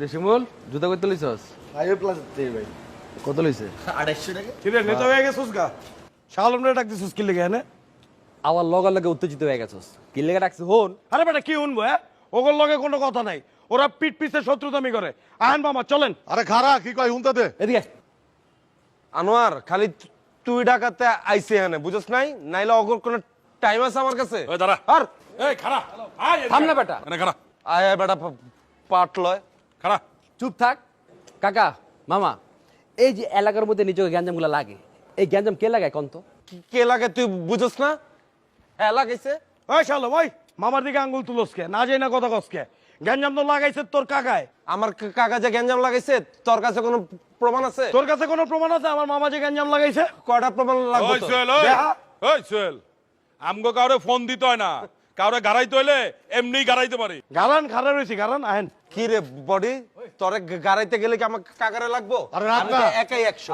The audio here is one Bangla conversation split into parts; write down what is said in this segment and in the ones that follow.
রে শিমুল জুতা কই তুলিছস ফাইভ প্লাস দেই ভাই। কত লইছে? আড়াইশো টাকা। কিরে নেতা হয়ে গেছিস গা? শালম রে ডাক দিছিস কি লেগে হ্যাঁ আবার লগা লগে উত্তেজিত হয়ে গেছস। কি লেগে ডাকছিস হন। আরে বেটা কি শুনব হ্যাঁ? ওগর লগে কোনো কথা নাই। ওরা পিট পিছে শত্রুতামি করে। আহেন মামা চলেন। আরে খারা কি কয় হুনতে দে। এদিকে আনোয়ার খালি তুই ডাকাতে আইসি এখানে বুঝছ নাই? নাইলে অগর কোনো টাইম আছে আমার কাছে? ওই দাঁড়া। আর এই খারা। থাম না বেটা। এনে খারা। আয় বেটা পাট লয়। খারা চুপ থাক। কাকা মামা এই যে এলাকার মধ্যে নিজেকে গ্যাঞ্জামগুলো লাগে এই গ্যাঞ্জাম কে লাগায় কন্ত? কে লাগে তুই বুঝছ না? হ্যাঁ লাগাইছে। ওই শালম ওই মামার দিকে আঙ্গুল তুলসকে না যাই না কথা কসকে গ্যাঞ্জাম তো লাগাইছে তোর কাকায়। আমার কাকা যে গ্যাঞ্জাম লাগাইছে তোর কাছে কোনো প্রমাণ আছে? তোর কাছে কোনো প্রমাণ আছে? আমার মামা যে গ্যাঞ্জাম লাগাইছে? কয়টা প্রমাণ লাগবে ওই? সোহেল ওই সোহেল আমগো কাউরে ফোন দিতে হয় না। কাউরে গাড়াইতে হইলে এমনি গাড়াইতে পারি। গালান খারা রয়েছি আহেন। কি রে বডি? তোরে গাড়াইতে গেলে কি আমার কাকারে লাগবো? আরে রাখ না। একাই একশো।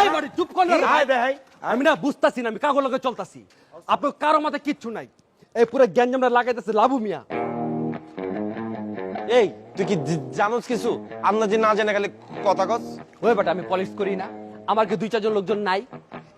এই বাড়ি চুপ কর না। রে ভাই। আমি না বুঝতাছি না আমি কাগজ লগে চলতাছি। আপনার কারও মাথায় কিচ্ছু নাই। এই পুরো গ্যাঞ্জামটা লাগাইতেছে লাভু মিয়া। এই তুই কি জানোস কিছু? আমরা যে না জেনে গেলে কথা কস। ওই বেটা আমি পলিশ করি না। আমার কি দুই চারজন লোকজন নাই?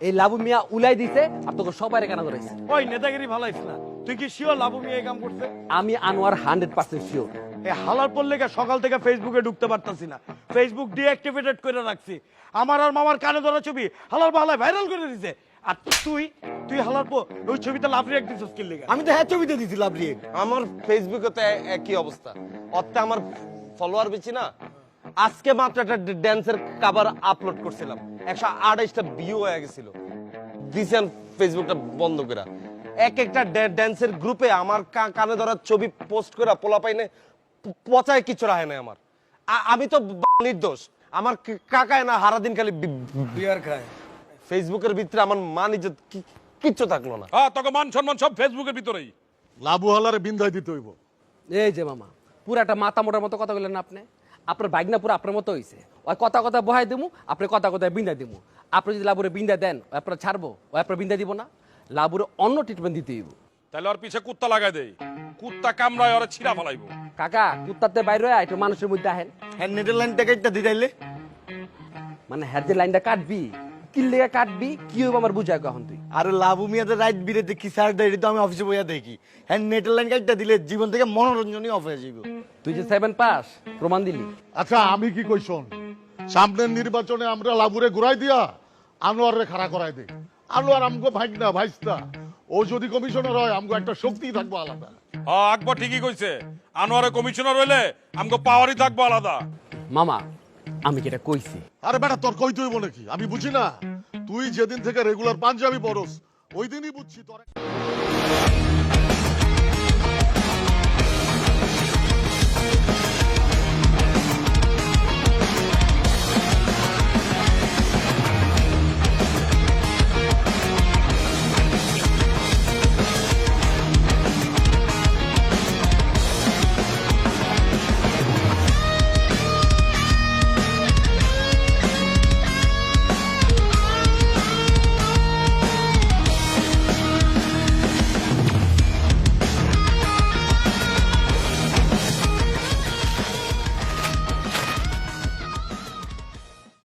এই লাভু মিয়া উলাই দিছে আর তোকে সবাই কেনা ধরেছে ওই নেতাগিরি ভালাইছ না। তুই কি শিওর লাভু মিয়া এই কাম করছে? আমি আনোয়ার হান্ড্রেড পার্সেন্ট শিওর এই হালার পড়লে সকাল থেকে ফেসবুকে ঢুকতে পারতাছি না। ফেসবুক ডিঅ্যাক্টিভেটেড করে রাখছি। আমার আর মামার কানে ধরা ছবি হালার ভাইরাল করে দিছে। আর তুই তুই হালার পো ওই ছবিতে লাভ রিয়াক্ট দিছিস কি লেগে? আমি তো হ্যাঁ ছবিতে দিছিলাম রে আমার ফেসবুকে তো একই অবস্থা। অর্থে আমার ফলোয়ার বেশি না। আজকে মাত্র একটা ড্যান্সের কাভার আপলোড করছিলাম। একশো আড়াইশটা ভিউ হয়ে গেছিল। দিছেন ফেসবুকটা বন্ধ করে এক একটা ড্যান্সের গ্রুপে আমার কানে ধরার ছবি পোস্ট করে পোলা পাইনে পচায় কিছু রাখে না আমার। আমি তো নির্দোষ। আমার কাকায় না হারাদিন খালি বি- বিয়ার খায়। ফেসবুকের ভিতরে আমার মান ইজ্জত কিচ্ছু থাকল না। হ্যাঁ তোকে মান সম্মান সব ফেসবুকের ভিতরেই। লাবু হালারে বিন্ধাই দিতে হইব। এই যে মামা পুরো একটা মাথা মোটার মতো কথা বললেন আপনি? আপনার বাইক না পুরো আপনার মতো হয়েছে ওই কথা কথা বহাই দিমু আপনি কথা কথায় বিন্দা দিমু। আপনি যদি লাবুরে বিন্দা দেন ও আপনার ছাড়বো ও আপনার বিন্দা দিব না। লাবুরে অন্য ট্রিটমেন্ট দিতে হইব। তাহলে ওর পিছে কুত্তা লাগাই দেই। কুত্তা কামড়ায় ওরা ছিড়া ফলাইব। কাকা কুত্তাতে বাইরে হয় একটু মানুষের মধ্যে আহেন। হ্যাঁ নেটের লাইনটাকে একটা দিদাইলে মানে হ্যাঁ যে লাইনটা কাটবি কি লেগে কাটবি কি হইব আমার বুঝায় কখন তুই? আর লাভু মিয়াদের রাইট বিরেতে কি স্যার দেয় তো আমি অফিসে বইয়া দেখি। হ্যাঁ নেদারল্যান্ড কার্ডটা দিলে জীবন থেকে মনোরঞ্জনই অফ হয়ে যাবে তুই যে সেভেন পাস প্রমাণ দিলি। আচ্ছা আমি কি কই শোন? সামনের নির্বাচনে আমরা লাবুরে ঘুরাই দিয়া আনোয়ারে খাড়া করাই দেই। আনোয়ার আমগো ভাইক না ভাইস্তা। ও যদি কমিশনার হয় আমগো একটা শক্তি থাকব আলাদা। হ্যাঁ আকবর ঠিকই কইছে। আনোয়ারে কমিশনার হইলে আমগো পাওয়ারই থাকব আলাদা। মামা আমি যেটা কইছি। আরে বেটা, তোর কই তুই বলে কি আমি বুঝি না। তুই যেদিন থেকে রেগুলার পাঞ্জাবি পরস ওই দিনই বুঝছি তোর।